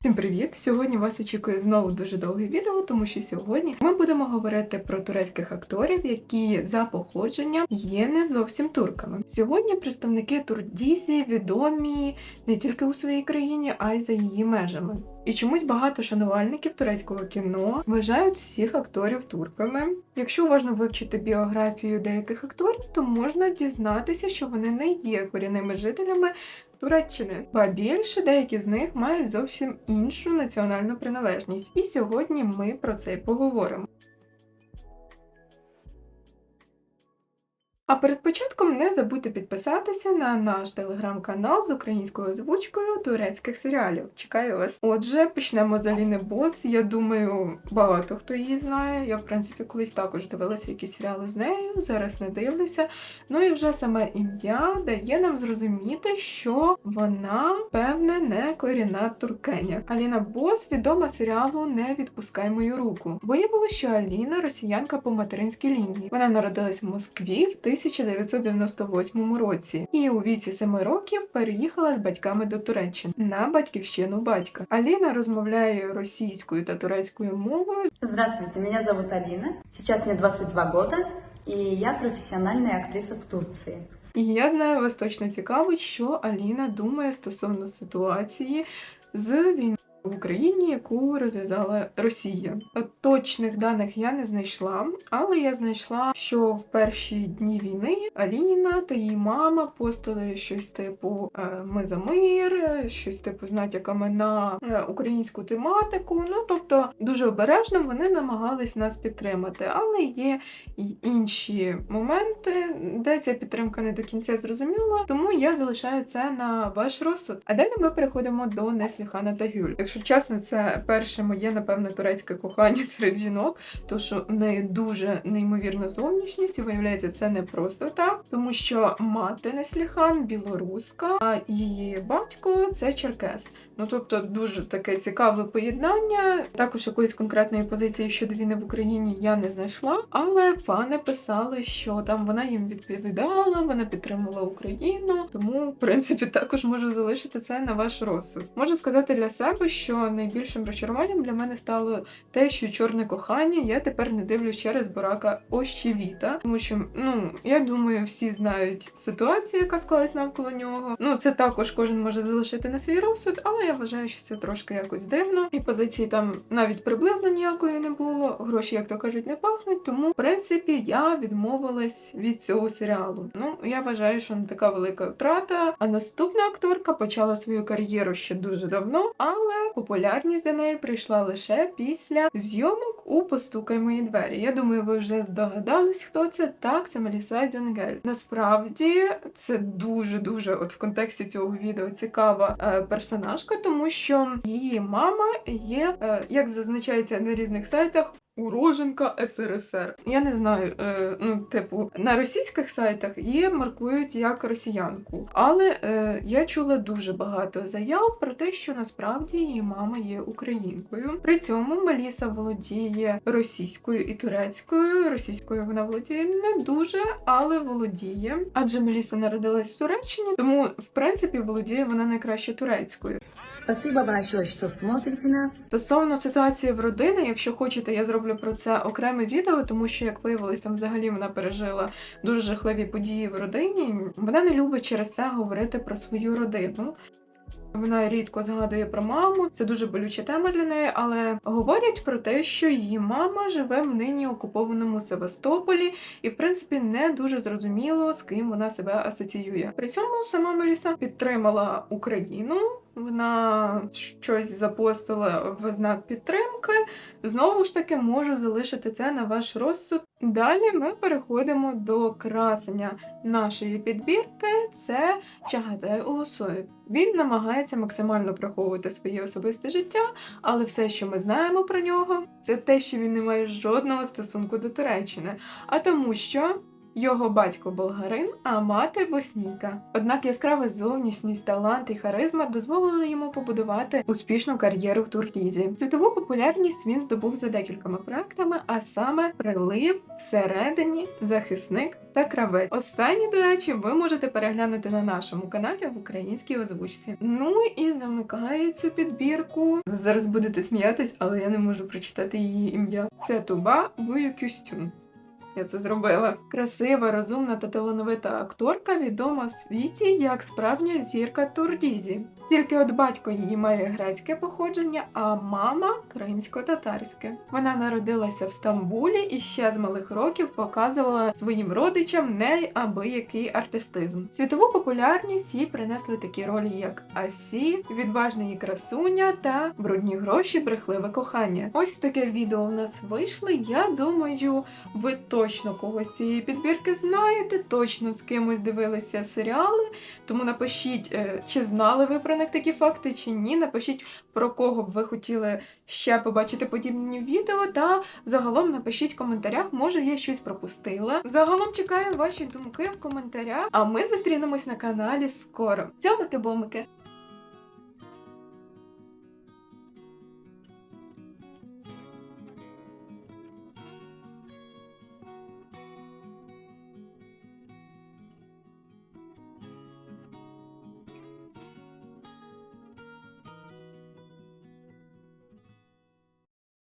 Всім привіт! Сьогодні вас очікує знову дуже довге відео, тому що сьогодні ми будемо говорити про турецьких акторів, які за походженням є не зовсім турками. Сьогодні представники Турдізі відомі не тільки у своїй країні, а й за її межами. І чомусь багато шанувальників турецького кіно вважають всіх акторів турками. Якщо уважно вивчити біографію деяких акторів, то можна дізнатися, що вони не є корінними жителями Туреччини, ба більше деякі з них мають зовсім іншу національну приналежність. І сьогодні ми про це поговоримо. А перед початком не забудьте підписатися на наш телеграм-канал з українською озвучкою турецьких серіалів. Чекаю вас. Отже, почнемо з Аліни Бос. Я думаю, багато хто її знає. Я, в принципі, колись також дивилася якісь серіали з нею, зараз не дивлюся. Ну і вже саме ім'я дає нам зрозуміти, що вона, певне, не корінна туркеня. Аліна Бос відома серіалу Не відпускай мою руку. Виявилося, що Аліна росіянка по материнській лінії. Вона народилась в Москві в 1998 році і у віці 7 років переїхала з батьками до Туреччини на батьківщину батька. Аліна розмовляє російською та турецькою мовою. Здравствуйте, меня зовут Алина. Сейчас мне 22 года, и я профессиональная актриса в Турции. І я знаю, вас точно цікавить, що Аліна думає стосовно ситуації з війною в Україні, яку розв'язала Росія. Точних даних я не знайшла, але я знайшла, що в перші дні війни Аліна та її мама постили щось типу е, Ми за мир, щось типу натяками на е, українську тематику. Ну тобто дуже обережно вони намагались нас підтримати, але є і інші моменти, де ця підтримка не до кінця зрозуміла, тому я залишаю це на ваш розсуд. А далі ми переходимо до Несліхана та Гюль. Якщо чесно, це перше моє, напевно, турецьке кохання серед жінок, то що в неї дуже неймовірна зовнішність, і виявляється, це не просто так, тому що мати Несліхан білоруска, а її батько це черкес. Ну тобто дуже таке цікаве поєднання. Також якоїсь конкретної позиції щодо війни в Україні я не знайшла, але фани писали, що там вона їм відповідала, вона підтримувала Україну. Тому, в принципі, також можу залишити це на ваш розсуд. Можу сказати для себе, що найбільшим розчаруванням для мене стало те, що чорне кохання я тепер не дивлюсь через Барака Ощевіта, тому що ну я думаю, всі знають ситуацію, яка склалась навколо нього. Ну це також кожен може залишити на свій розсуд, але я вважаю, що це трошки якось дивно. І позиції там навіть приблизно ніякої не було. Гроші, як то кажуть, не пахнуть. Тому, в принципі, я відмовилась від цього серіалу. Ну я вважаю, що не така велика втрата. А наступна акторка почала свою кар'єру ще дуже давно, але популярність до неї прийшла лише після зйомок у Постукай мої двері. Я думаю, ви вже здогадались, хто це. Так, це Меліса Дюнгель. Насправді це дуже дуже, от в контексті цього відео, цікава е, персонажка, тому що її мама є, е, як зазначається на різних сайтах. Уроженка СРСР. Я не знаю, е, ну, типу, на російських сайтах її маркують як росіянку, але е, я чула дуже багато заяв про те, що насправді її мама є українкою. При цьому Меліса володіє російською і турецькою. Російською вона володіє не дуже, але володіє. Адже Меліса народилась в Туреччині, тому в принципі володіє вона найкраще турецькою. Спасибо большое, что смотрите нас. Стосовно ситуації в родини, якщо хочете, я зроблю про це окреме відео, тому що, як виявилось, там взагалі вона пережила дуже жахливі події в родині. Вона не любить через це говорити про свою родину. Вона рідко згадує про маму, це дуже болюча тема для неї, але говорять про те, що її мама живе в нині окупованому Севастополі, і в принципі не дуже зрозуміло, з ким вона себе асоціює. При цьому сама Меліса підтримала Україну. Вона щось запостила в знак підтримки. Знову ж таки, можу залишити це на ваш розсуд. Далі ми переходимо до красення нашої підбірки. Це Чагатай Улусоєв. Він намагається максимально приховувати своє особисте життя, але все, що ми знаємо про нього, це те, що він не має жодного стосунку до Туреччини. А тому що Його батько болгарин, а мати боснійка. Однак яскрава зовнішність, талант і харизма дозволили йому побудувати успішну кар'єру в турлізі. Світову популярність він здобув за декількома проектами, а саме прилив, всередині, захисник та кравець. Останні, до речі, ви можете переглянути на нашому каналі в українській озвучці. Ну і замикає цю підбірку. Зараз будете сміятись, але я не можу прочитати її ім'я. Це Туба Буюкюстюн. Я це зробила. Красива, розумна та талановита акторка відома в світі як справжня зірка Турдізі. Тільки от батько її має грецьке походження, а мама кримсько-татарське. Вона народилася в Стамбулі і ще з малих років показувала своїм родичам неабиякий артистизм. Світову популярність їй принесли такі ролі, як Асі, відважна її красуня та брудні гроші, брехливе кохання. Ось таке відео у нас вийшло. Я думаю, ви точно когось цієї підбірки знаєте, точно з кимось дивилися серіали. Тому напишіть, е, чи знали ви про них такі факти, чи ні. Напишіть про кого б ви хотіли ще побачити подібні відео. Та загалом напишіть в коментарях, може я щось пропустила. Загалом чекаю ваші думки в коментарях. А ми зустрінемось на каналі скоро. Цьомики-бомики!